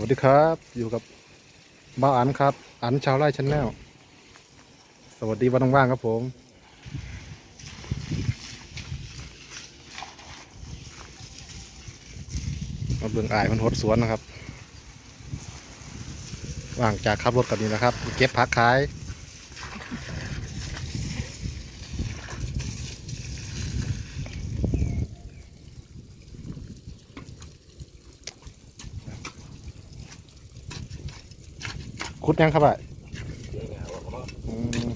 วัสดีครับ อยู่กับบ้าอันครับ อันชาวไร่ชันแนลสวัสดีวันว่างๆครับผม มาเบืองอายมันหดสวนนะครับ ว่างจากขับรถกันนี้นะครับ เก็บพักขาย คุดยังครับอะอืม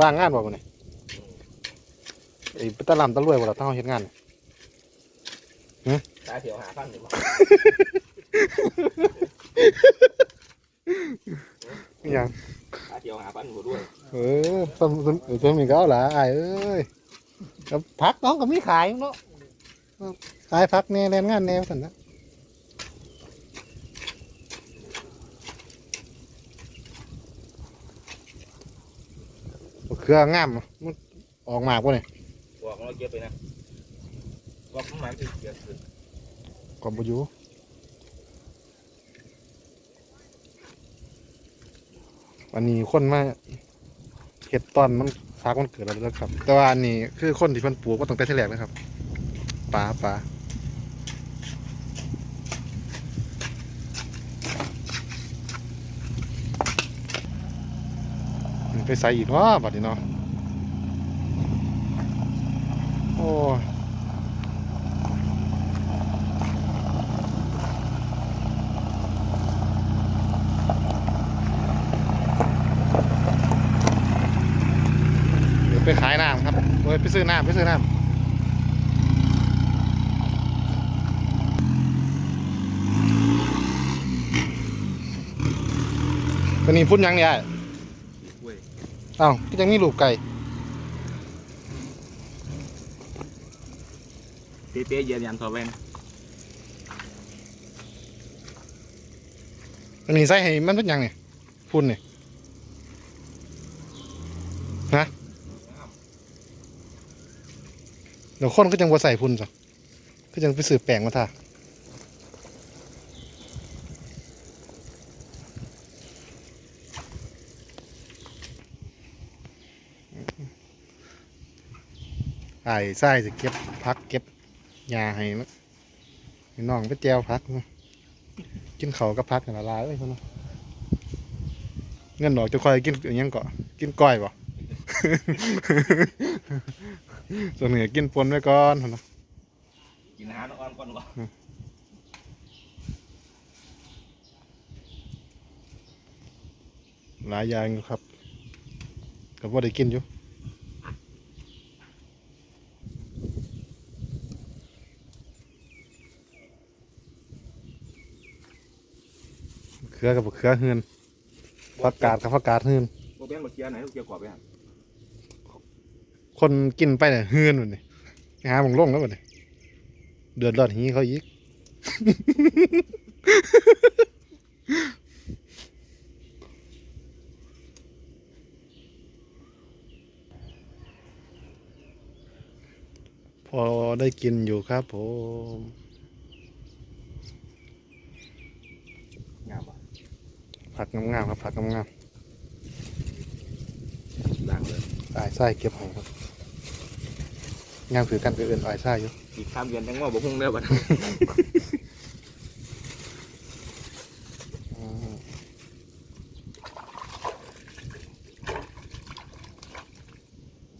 ว่างงานบ่บ่เนี่ยไอ้ตะลำตะรวยบ่เราต้องเอาเฮ็ดงานตาเถียวหาพันหรือเปล่าอิหยังตาเถียวหาพันหมดด้วย เออสมสมเออสมมีก็เอาล่ะอ้ายเอ้ยกับพักน้องก็มีขายเนาะขายพักแน่แรงงานแน่สั่นนะ เครืองามมันออกมากวะเนี่ยบอกเราเก็บไปนะว่าประมาณสิบเดือนขึ้นก่อนบอยู่วันนี้คนมาเห็ดตอนมันพักมันเกิดแล้วนะครับ แต่ว่าอันนี้คือคนที่เพิ่นปลูกก็ตั้งแต่ที่แรกนะครับป่าป่า ไปใส่อีกว่าบัดนี้เนาะโอ้ยเดี๋ยวไปขายน้ำครับเว้ยไปซื้อน้ำไปซื้อน้ำตัวนี้พุ่นยังเนี่ย อ้าก็ยังมีลูกไก่เป๊ะๆเย็นยันทอแวนตัวนี้ใส่ให้มันเป็นยังเนี่ยพุ่นเนี่ยฮะเดี๋ยวคนก็จังบ่ใส่พุ่นจ้ะก็จังไปซื้อแป้งมาทา อ้ไส้จะเก็บพักเก็บยาให้นะให้น้องไปแจวพักนะกินเขาวกับพักกันละลายเลยคนนะเงินดอกจะคอยกินอิหยังเกาะกินก้อยบ่ส่วนเหนือกินปนไว้ก่อนพุ่นนะกินอาหารอ่อนก่อนวะหลายอย่างอยู่ครับก็บ่ได้กินอยู่ เครือกับบ่เครือเฮือนผักกาดกับผักกาดเฮือนโบเบี้ยนมาเกียร์ไหนลูกเกียร์กรอบไปฮะคนกินไปเนี่ยเฮือนหมดนี่หาหมองลงแล้วหมดนี่เดือดร้อนหีเขาอีกพอได้กินอยู่ครับผม งามปะ ผักงามๆครับผักงามล้างเลยๆอายไส้เก็บของครับงามถือกันก็เอื่นอายไส้อยู่อีกข้ามเดือนยังว่าบ่พุ่งเด้อบัดอืม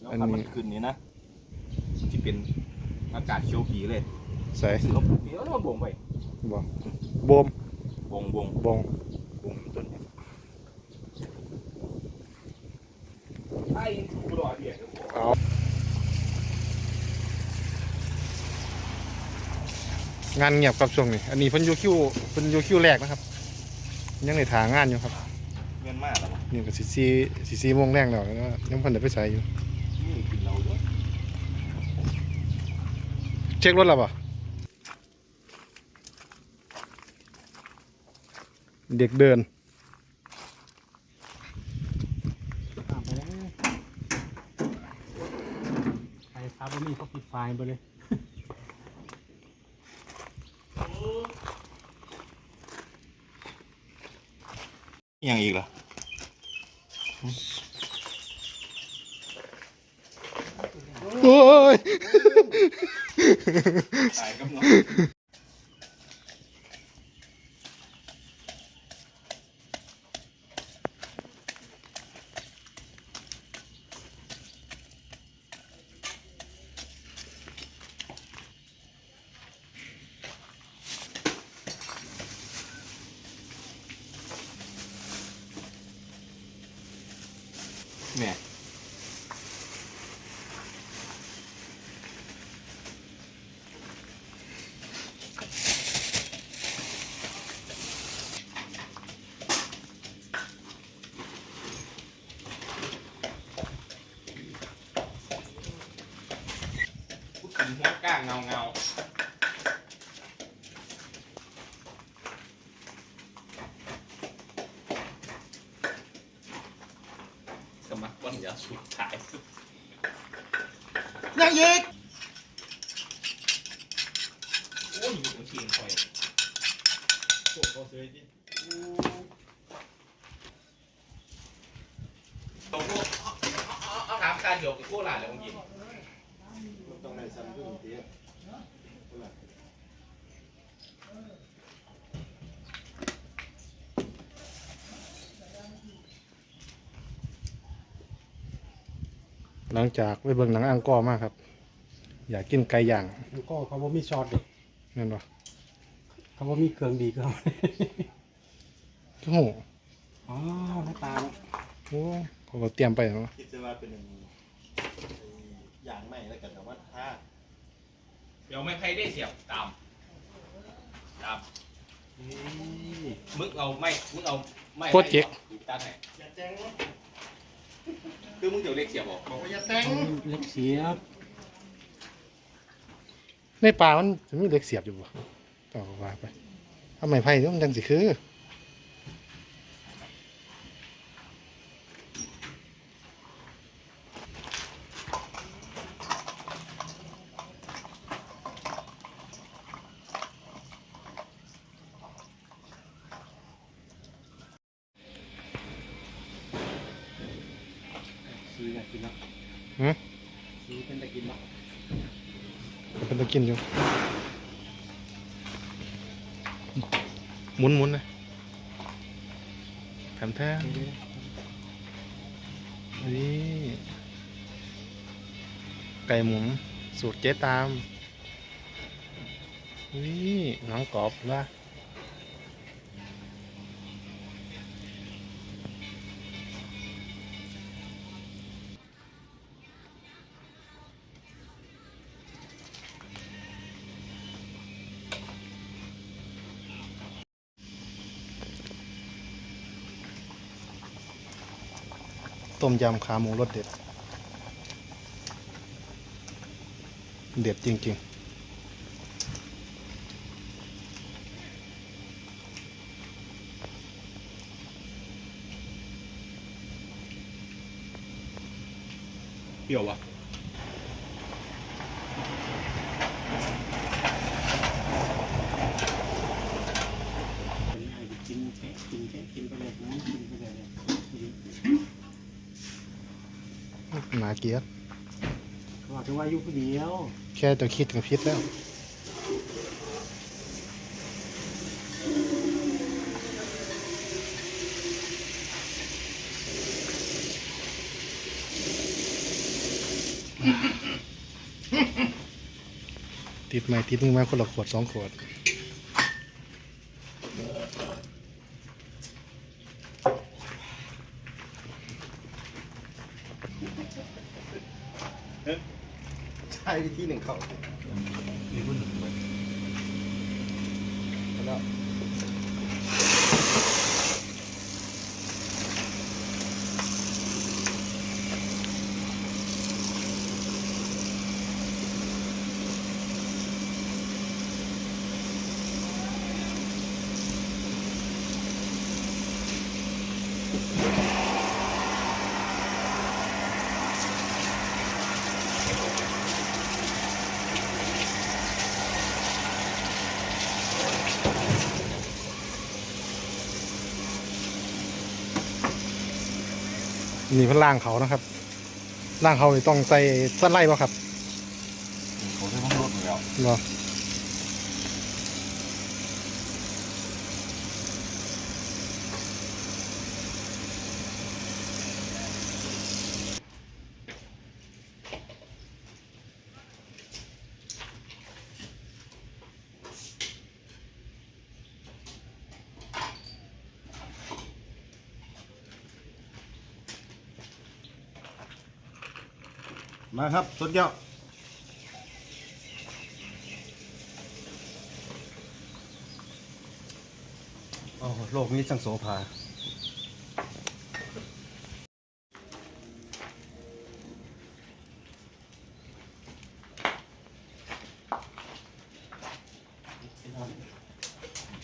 แล้วทำมันขึ้นนี่นะที่เป็นอากาศเขียวผีเลยใส่สือผูกนี่แล้วมันบ่งไปบ่โบมบ่งบ่งบงบ่งต้นเนี่ยไอ้กูรอเดียว เอา งานเงียบครับช่วงนี้ อันนี้เพิ่นอยูคิวเพิ่นอยูคิวแรกนะครับ ยังในถางานอยู่ครับเงินมากแล้ววะนี่ก็สิซีสิซีโมงแรกแล้วแล้วยังเพิ่นได้ไปใส่อยู่นี่กินเราด้วยเช็ครถแล้วป่ะเด็กเดินไปแล้วใครครับว่ามีเขาปิดไฟล์ไปเลย ยังอีกเหรอโอ้ย ตายกับน้อง พูดถึงหัวก้างเงาเงาสมัครวันยาสุดท้ายสุดยังอีก โอ้ยอยู่ตรงเชียงคอย พวกเขาเสียดิ ตรงพวกเอาเอาเอาถามการเดียวกับพวกหลานเลยเมื่อกี้ มันต้องได้ซ้ำขึ้นเตี้ย หลังจากไปเบิ่งหนังอังกอร์มากครับ อยากกินไก่ย่างมันก็เขาบ่มีช็อตเด็กนั่นวะเขาบ่มีเครื่องดีก็โอ้โหอ๋อหน้าตาเนาะโอ้เขาก็เตรียมไปเนาะคิดว่าเป็นอย่างนี้อย่างใหม่แล้วกันแต่ว่าถ้าเดี๋ยวไม่ใครได้เสียบตามตามนี่มึงเอาไม่มึงเอาไม่โคตรเจ๊กตัดไหนอย่าแจ้งนะ คือมึงเดี๋ยวเล็กเสียบออกบอกว่าอย่าแต่งเล็กเสียบ ในป่ามันจะมีเหล็กเสียบอยู่บ่ต่อว่าไปทำไมไผ่เนี่ยมันจังสิคือ สีอยากกินเนาะ ฮะ สีเป็นตะกินเนาะ เป็นตะกินอยู่ หมุนหมุนๆนะแถมแท้นี่ไก่หมุนสูตรเจ๊ตามนี่น้องกรอบนะ ต้มยำขาหมูรสเด็ด เด็ดจริง ๆเปรี้ยววะ เป็นง่ายกินแค่กินแค่กินไปเลยนะกินไปเลยเนี่ย ๆหนาเกลียด เขา บอกถึงว่าอยู่คนเดียวแค่จะคิดกับพิษแล้ว ติดไหมติดมึงมาคนละขวดสองขวด นี่เป็นล่างเขานะครับล่างเขานี่ต้องใส่สั้นไล่ป่ะครับเขาได้ต้องลดอยู่แล้วเนาะ มาครับสุดยอดโอ้โลกนี้สังโสภา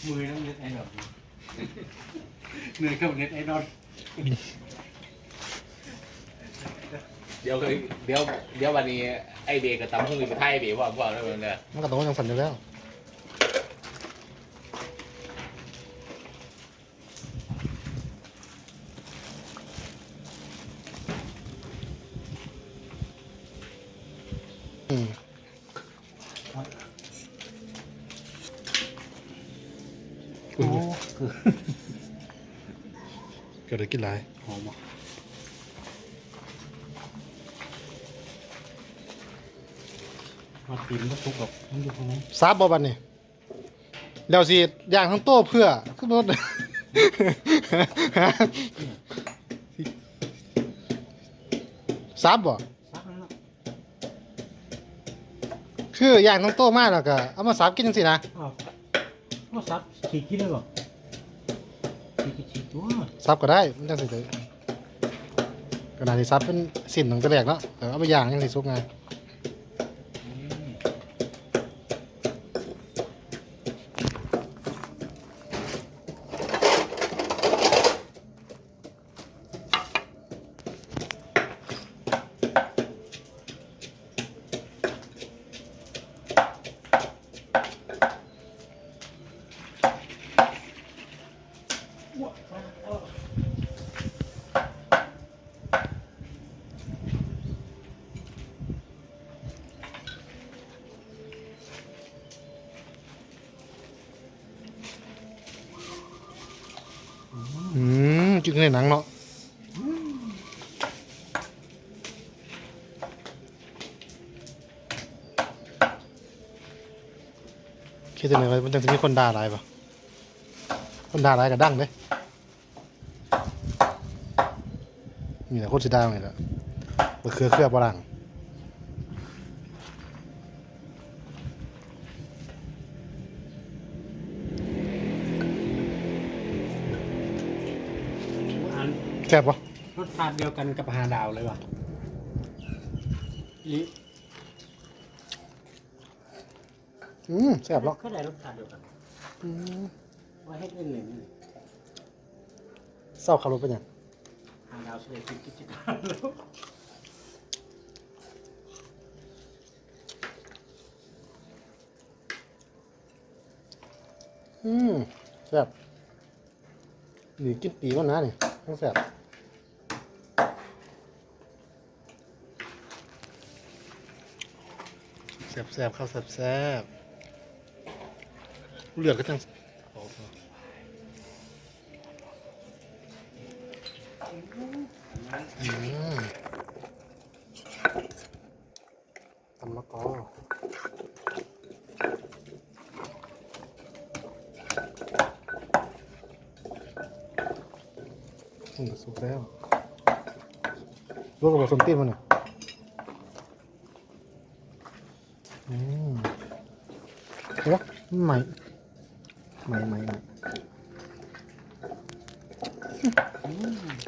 มือน้ำเน็ตไอดอลเหนื่อยกับเน็ตไอดอล เดี๋ยวคือเดี๋ยวเดี๋ยววันนี้ไอเบกับตำพุ่งไปไทยเบว่าว่าแล้วเนี่ยมันก็ต้องยังสั่นอยู่แล้วอืมอุ๊ยเกิดอะไรกินไรหอมอะมา ตีนก็ทุกกับมันอยู่ตรงนี้ซับบ่บันนี่เดี๋ยวสิย่างทั้งโต้เพื่อขึ้นรถ ซับบ่ซักแล้วคือย่างทั้งโต้มากแล้วก็เอามาซับกินจังสินะอ้าวก็ซับฉีกกินเลยเหรอฉีกก็ฉีกตัวซับก็ได้มันจังสิเลยขนาดที่ซับเป็นสิ่นของกระแดกแล้วแต่เอาไปย่างยังสิสุกไงายอื จึงในหนังเนาะคิดยังไงว่ามันจะมีคนด่าอะไรปะคนด่าอะไรกับดั้งเด้มีแต่คนสิด่าไงล่ะบะเครือเครือปรัง แซ่บปะรสชาติเดียวกันกับฮาดาวเลยว่ะลิอืมแซ่บหรอกก็ได้รสชาติเดียวกันอืมว่าให้เล่นหนึ่งเศร้าขับรถเป็นหยังฮาดาวเสด็จกิจการแล้วอืมแซ่บนี่กินปีก่อนนะนี่ต้องแซ่บ แซ่บแซบข้าวแซ่บแซ่บเลือดก็จังโอ้โหอืมตำมะกอสุกแล้วลวกกับผสมตีนมันเนี่ยอืม เห็นปะใหม่ใหม่ใหม่ใหม่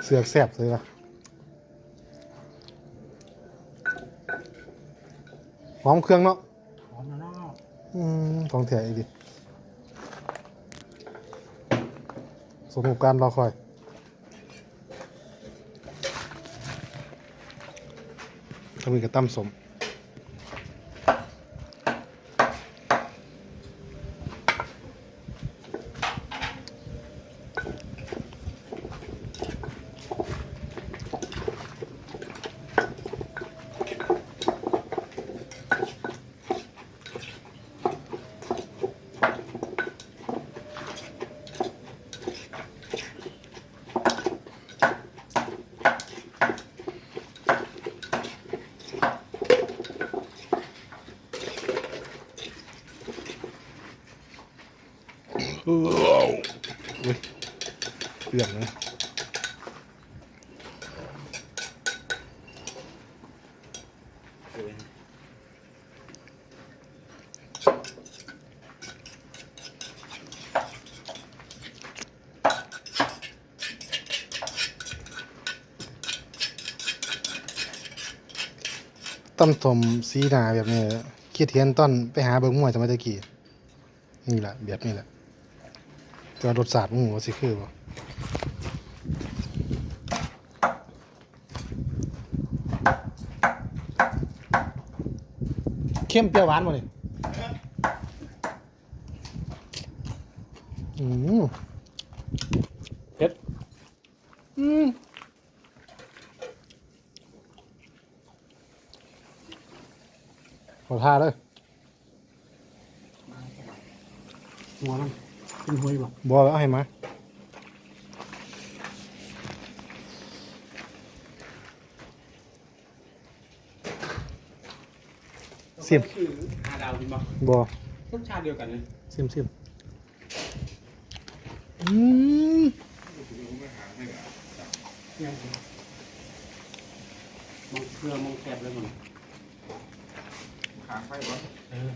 เสือกแสบเลยล่ะหอมเครื่องเนาะหอมนะเนาะอืมของแท้อีกดิสมกับการรอคอยทำมือกับตั้มสม อุ้ยเปลืองนะต้มถมสีหนาแบบนี้คิดเห็นตอนไปหาเบิ่งมวยสมัยตะกี้นี่แหละแบบนี้แหละ แต่ว่ารสชาติหมูว่าสิคือบ่เข้มเปรี้ยวหวานบ่นี่อืมเผ็ดอืมขอท่าเลยหัวมัน เป็นหวยบ่บอแล้วเอาให้มาสิบคือหาดาวกินบ่บอรสชาติเดียวกันเลยสิมสิมอืมยังมองเครือมองแคบเลยมันขางไฟบ่เออ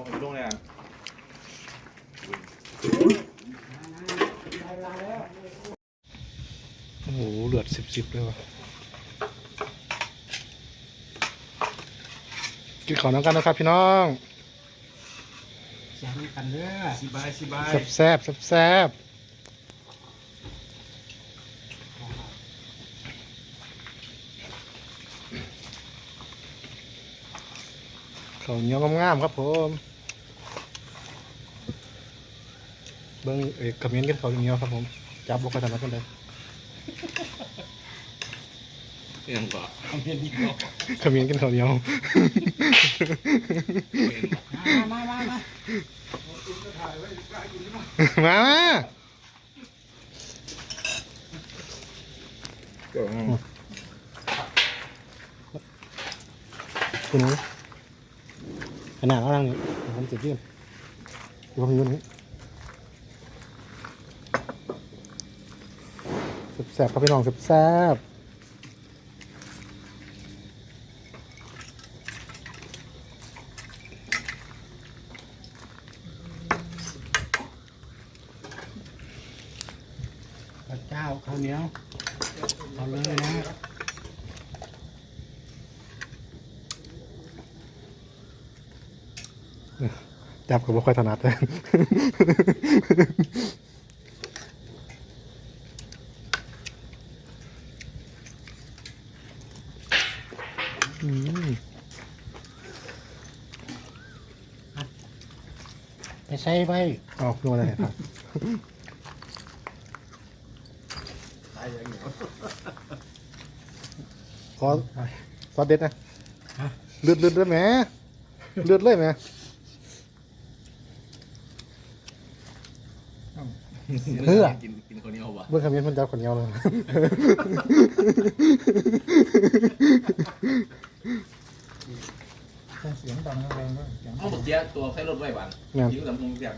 เอาไปลงเลยอะโอ้โหเลือดสิบสิบเลยวะกินข้าวน้ำกันนะครับพี่น้องเสียงกันเด้อสิบายสิบายแซ่บแซ่บแซ่บแซ่บข้าวเหนียวงามๆครับผม เบิ้งเอกคอมเมนต์กันข้าวเหนียวครับผมจับบอกกันทำกันเลยยังก็เอาเพียนดีกว่าคอมเมนต์กันข้าวเหนียวมามามามามาก็คุณนี้ขนาดเอานั่งนี่เดี๋ยวผมจะยื่นเดี๋ยวผมยื่นนี้ แซ่บๆครับพี่น้องแซ่บๆพระเจ้าข้าวเหนียวเอาเลยนะจับกับบ่ค่อยถนัดเลย อืมไปใช้ไปเอาโน่นอะไรครับตายอย่างเงี้ยขอขอเด็ดนะเลือดเลือดเลือดแหมเลือดเลยแหมเพื่อกินกินคนนี้เอาวะเบื้องคำนี้มันจับคนเดียวเลย เสียงดังแรงด้วย เอาหมดเจี๊ย ตัวใช้รถไว้บ้านงานยิงลำพุงเสียบ